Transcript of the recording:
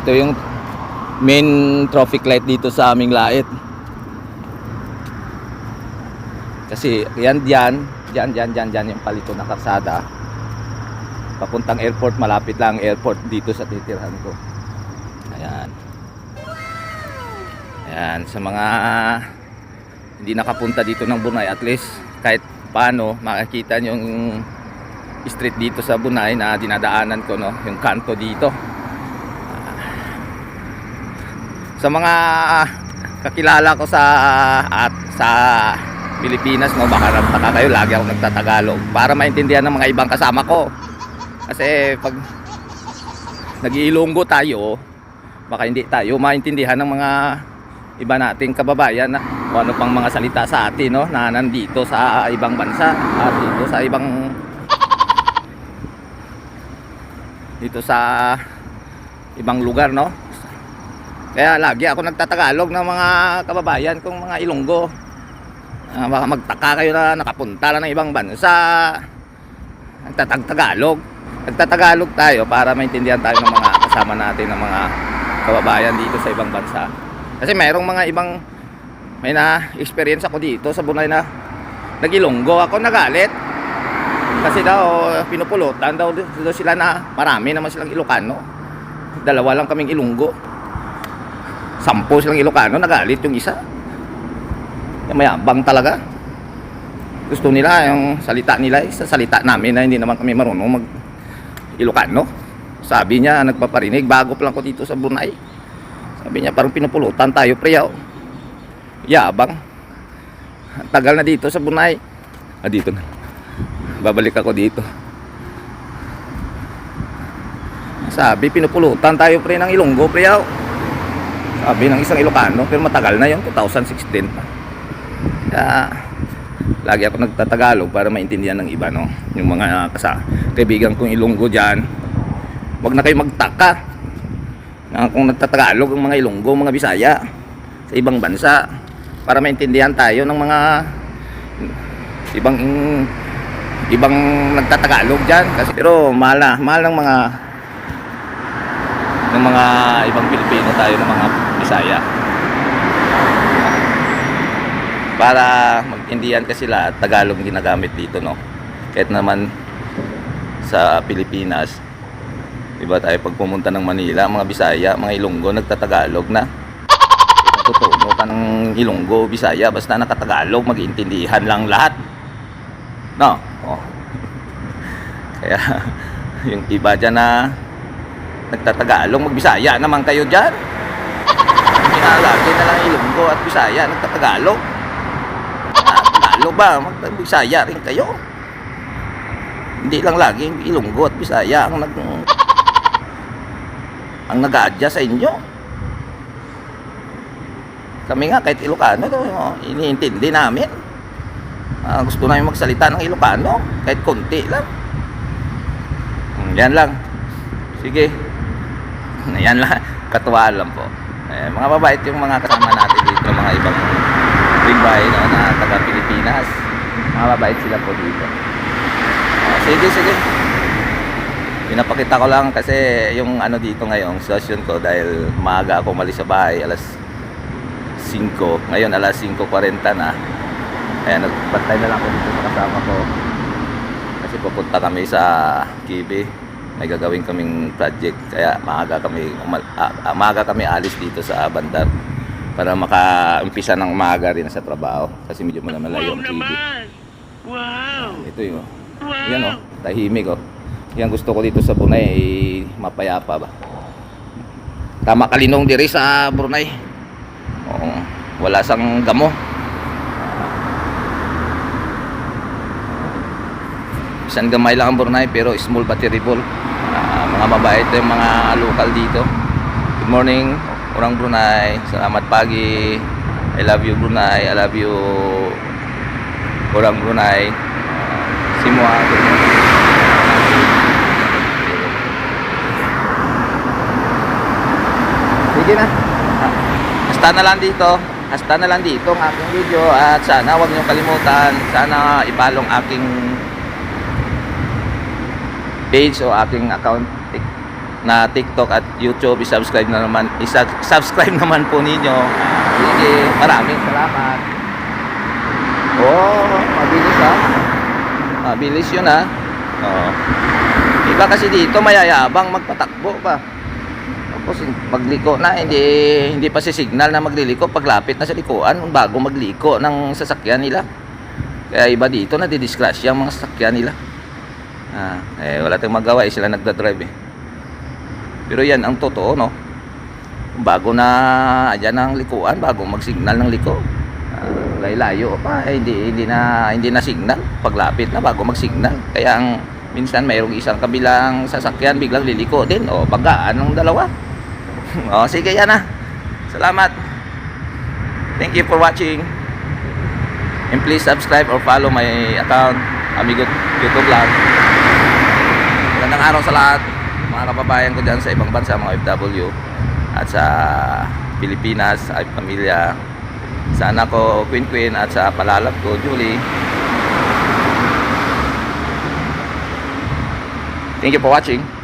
Ito yung main traffic light dito sa aming lait. Kasi yan diyan, diyan diyan diyan diyan yung palito na karsada. Papuntang airport, malapit lang ang airport dito sa titirhan ko. Ayan. Ayan, sa mga hindi nakapunta dito ng Bunay, at least kahit paano makikita nyo yung street dito sa Bunay na dinadaanan ko, no? yung kanto dito. Sa mga kakilala ko sa at sa Pilipinas, no, baka nagtaka kayo, lagi ako nagtatagalog para maintindihan ng mga ibang kasama ko. Kasi pag nag-iilonggo tayo, baka hindi tayo maintindihan ng mga iba nating kababayan na kung ano pang mga salita sa atin no na nandito sa ibang bansa at dito sa ibang dito sa ibang lugar no kaya lagi ako nagtatagalog ng mga kababayan kong mga Ilonggo. Ah, baka magtaka kayo na nakapunta lang ng ibang bansa. Nagtatagtagalog. Nagtatagalog tayo para maintindihan tayo ng mga kasama natin ng mga kababayan dito sa ibang bansa. Kasi mayroong mga ibang may na experience ako dito sa Bunay na nagilonggo. Ako nagalit. Kasi daw pinupulutan daw, daw sila na marami naman silang Ilocano. Dalawa lang kaming Ilonggo sampo silang Ilocano nagalit yung isa. Mayabang talaga. Gusto nila yung salita nila sa salita namin na hindi naman kami marunong mag Ilocano sabi niya nagpaparinig bago pa lang ko dito sa Brunei. Sabi niya parang pinupulutan tayo preyaw yabang. Ang tagal na dito sa Brunei. Ah dito na. Babalik ako dito. Sabi pinupulutan tayo pre ng Ilonggo preyaw sabi ng isang Ilocano pero matagal na yon 2016 pa. Kaya lagi ako nagtatagalog para maintindihan ng iba no? Yung mga kasa kaibigan kong Ilonggo diyan wag na kayo magtaka na kung nagtatagalog ang mga Ilonggo mga Bisaya sa ibang bansa para maintindihan tayo ng mga ibang ibang nagtatagalog diyan kasi pero mahal na mahal ng mga ng mga ibang Pilipino tayo ng mga Bisaya. Para magtindihan kasi sila at Tagalog ginagamit dito no? Kahit naman sa Pilipinas iba tayo pag pumunta ng Manila mga Bisaya mga Ilonggo nagtatagalog na. Tutuno ka ng Ilonggo Bisaya basta nakatagalog mag-intindihan lang lahat. No? Oh. kaya yung iba dyan na nagtatagalog magbisaya naman kayo dyan Kinalagi na lang Ilonggo at Bisaya nagtatagalog Tagalog ba? Mag-Bisaya rin kayo. Hindi lang lagi Ilonggo at Bisaya ang nag ang nag sa inyo. Kami nga kahit Ilocano, iniintindi namin. Ah, gusto namin magsalita ng Ilocano, kahit konti lang. Hmm, Yan lang. Sige. Yan lang. Katuwaan lang po. Eh, mga babait yung mga kasama natin dito, mga ibang Bimbay no, na taga Pilipinas. Mga babait sila po dito. Ah, sige, sige. Pinapakita ko lang kasi yung ano dito ngayon, session ko dahil maaga ako umalis sa bahay, alas 5. Ngayon alas 5.40 na. Kaya nagpantay na lang ako dito sa kasama ko. Kasi pupunta kami sa Kibi. May gagawin kaming project. Kaya maaga kami, umal, ah, ah, maaga kami alis dito sa Bandar para maka-umpisa ng umaga rin sa trabaho kasi medyo malayo ang TV. Wow! Ito yung yan oh, tahimik oh. Yan gusto ko dito sa Brunei eh, mapayapa ba. Tama kalinong diri sa Brunei. Oo, wala sang gamo. Isang gamay lang ang Brunei pero small but terrible. Mga mabait yung mga local dito. Good morning, orang Brunei. Selamat pagi. I love you Brunei. I love you orang Brunei. Semua. Good morning. Sige na. Hasta na lang dito. Hasta na lang dito ang aking video at sana huwag niyong kalimutan. Sana ipalong aking page o aking account na TikTok at YouTube, i-subscribe na naman, i-subscribe naman po ninyo. Sige, maraming salamat. Oh, mabilis ha. Mabilis yun ha. Oo. Iba kasi dito mayayabang magpatakbo pa. Tapos magliko na, hindi hindi pa si signal na magliliko paglapit na sa likuan bago magliko ng sasakyan nila. Kaya iba dito na didisgrasya ang mga sasakyan nila. Ah, eh wala tayong magawa, eh, sila nagda-drive eh. Pero yan ang totoo, no? Bago na ayan ang likuan, bago mag-signal ng liko. Ah, layo pa, eh, hindi hindi na hindi na signal paglapit na bago mag-signal. Kaya ang minsan mayroong isang kabilang sasakyan biglang liliko din o bagaan ng dalawa. o sige yan na. Salamat. Thank you for watching. And please subscribe or follow my account, Amigo YouTube Vlog. Magandang araw sa lahat, mga kababayan ko dyan sa ibang bansa, mga OFW at sa Pilipinas, ay pamilya, sa anak ko, Queen Queen, at sa palalap ko, Julie. Thank you for watching.